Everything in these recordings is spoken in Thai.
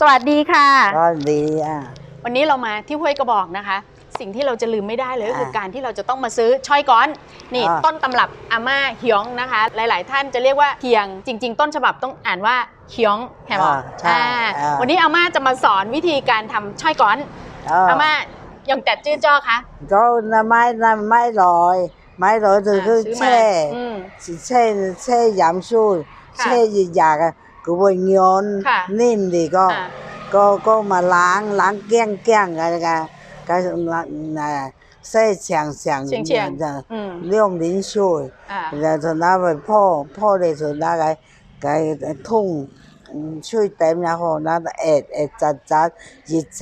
สวัสดีค่ะ ก็ดีอะ วันนี้เรามาที่ห้วยกระบอกนะคะ สิ่งที่เราจะลืมไม่ได้เลยก็คืออ่าการที่เราจะต้องมาซื้อช่อยก้อน นี่อ่า ต้นตำรับอาม่าเฮียงนะคะ หลายๆ ท่านจะเรียกว่าเฮียง จริง ๆ ต้นฉบับต้องอ่านว่าเฮียงแฮมบอกใช่อ่าอ่า วันนี้อาม่าจะมาสอนวิธีการทำช่อยก้อนเอออาม่ายังแต่จื้อจ้อคะก็น้ำไม้น้ำไม้ลอย ไม้ลอยคือคือซื้อมาแช่อืม แช่แช่ยำชูค่ะ แช่ยากอะ ก็ว่าโยน ค่ะ นิ่มดีก็ อ่า ก็ก็มาล้างล้างเกลี้ยงเกลี้ยงกันกันก็ล้างนะใส่เฉียงเฉียง เฉียงเฉียง จะ อืม เรื่องลิ้นช่วย อ่า แล้วตอนนั้นไปพ่อพ่อเลยตอนนั้นไงไก่ทุ่งช่วยเต็ม然后นั้นเอ็ดเอ็ดจัดจัด热情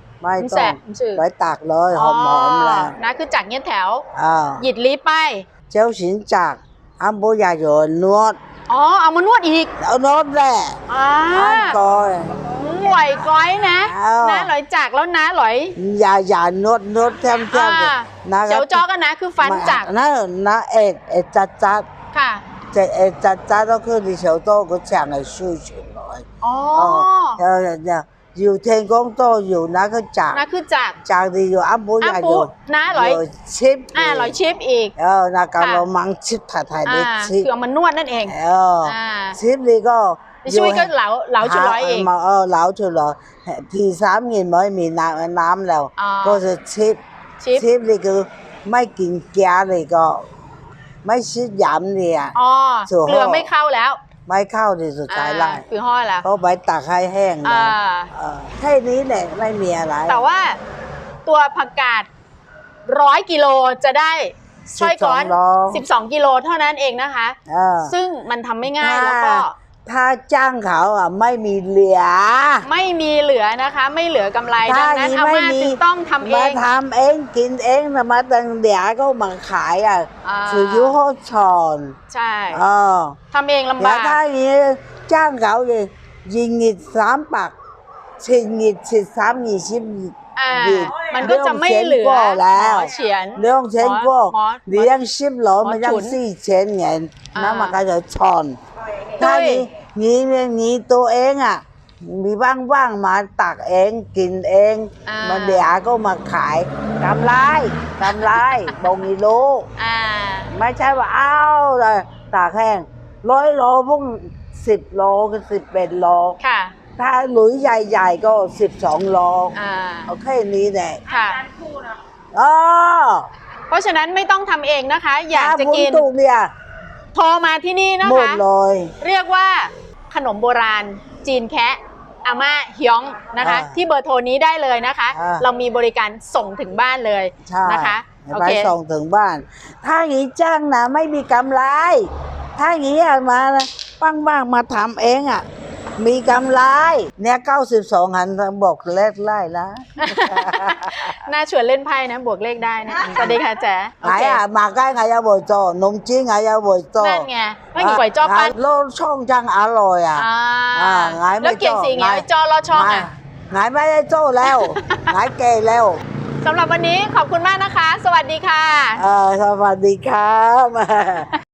ไม่ต้องไปตากเลยหอมๆแล้นะคือจากเงี้ยแถวหยิดลีไป เจ้าสินจากอัมโบยาโยนนวดอ๋อ เอามานวดอีกแล้นวดแหละอ่าอันก้อยหลอยก้อยนะ อ้านะหลอยจากแล้วนะหลอยอย่าอย่านวดนวดแทมแทมอ่านเจ้าจอกันนะ คือฟันจากนะนะเอ็ดเอ็ดจัดจัดค่ะ เจเอ็ดจัดจัดก็คือดิเซลโต้ก็แช่งไอ้ชูชิลยอ๋อ เออเนี่ย อยู่เทนกงโตอยู่นะก็จากนะคือจากจากดีอยู่อัมบุอัมบุนะร้อยชิปอ่าร้อยชิปอีกเออนะกำลังมังชิปผัดไทยนชิปคือมันนวดนั่นเองเออชิปนี่ก็ช่วยก็เหลาเหลาชุดลอยเองเออเหลาชุดลอยทีสามเงินไม่มีน้ำน้ำแล้ว ก็จะชิปชิปนี่คืไม่กินแก่สเลยก็ ไม่ชิดยำเลยอ๋อเกลือไม่เข้าแล้ว ไม่เข้าที่สุดท้ายไล่อ่าคือห่อแล้วเขาไปตักให้แห้งเลอ่ายเออแค่นี้แหละไม่มีอะไร แต่ว่าตัวผักกาดร้อยกิโลจะได้ช่อยก้อน 12โล12กิโลเท่านั้นเองนะคะเออซึ่งมันทำไม่ง่ายถ้าแล้วก็ ถ้าจ้างเขาอะไม่มีเหลือ ไม่มีเหลือนะคะ ไม่เหลือกำไรดัถ้างนั้นนี้อาไม่ม่ามีจึงต้องทำเอมาง ทำเองกินเองแต่มาตั้งเดี๋ยวก็มาขายอะอ่า สุยุโฮชอนใช่เออทำเองลำแล้วบากถ้าอย่างนี้จ้างเขาเลยยิงงิดสามปักชิงงิดชิดสามยี่สิบอ่าดีมันก็จะไม่เหลือเรื่องเช็ดก็แล้ว หมอเฉียน เรื่องเช่นพวกหมอหมอเลี้ยงชิบหลอหมอมันยังฉุน สี่เช่นเงินอ่าน้ำมันก็จะชอนด้ ถ้าวยนี้นี้เนี่ยนี้ตัวเองอะ มีว่างๆมาตักเองกินเองอ่ามาเดี๋ยวก็มาขายกำไรกำไรบงอีโลอ่า ไม่ใช่ว่าเอ้าวเลยตากแห้งร้อยโลพวกสิบโลก็สิบเอ็ดโลค่ะ ถ้าหลุยใหญ่ๆก็สิบสองโลอ่า เอาแค่นี้แหละค่ะ อ๋อเพราะฉะนั้นไม่ต้องทำเองนะคะ อยากจะถ้กินฝถูกเนี่ย โทรมาที่นี่นะหมดคะ เลย เรียกว่าขนมโบราณ จีนแคะอาม่าเฮียงนะคะ อ่าที่เบอร์โทรนี้ได้เลยนะคะ อ่า เรามีบริการส่งถึงบ้านเลยใช่นะคะโอไปเค ส่งถึงบ้าน ถ้าอย่างนี้จ้างนะไม่มีกำไร ถ้าอย่างนี้อะมานะบ้างๆมาทำเองอะ มีกำไรเนี่ยเก้าสิบสองหันบอกเล็ดไล่ละน่าชวนเล่นไพ่นะ บวกเลขได้นะ สวัสดีค่ะแจ๊โอไงเคอะมาใกล้ไงยาบอยโจนมจีนไงยาบอยโจนั่นไงไม่มีก๋วยจ้อปั้นโลช่องจังอร่อยอะอ่าอ่าไงไม่แล้วเกี่ยงจ้อสีไงไงจอรอช่องอะไงไม่ได้โจแล้วไงเกยแล้วสำหรับวันนี้ขอบคุณมากนะคะ สวัสดีค่ะ เออสวัสดีครับ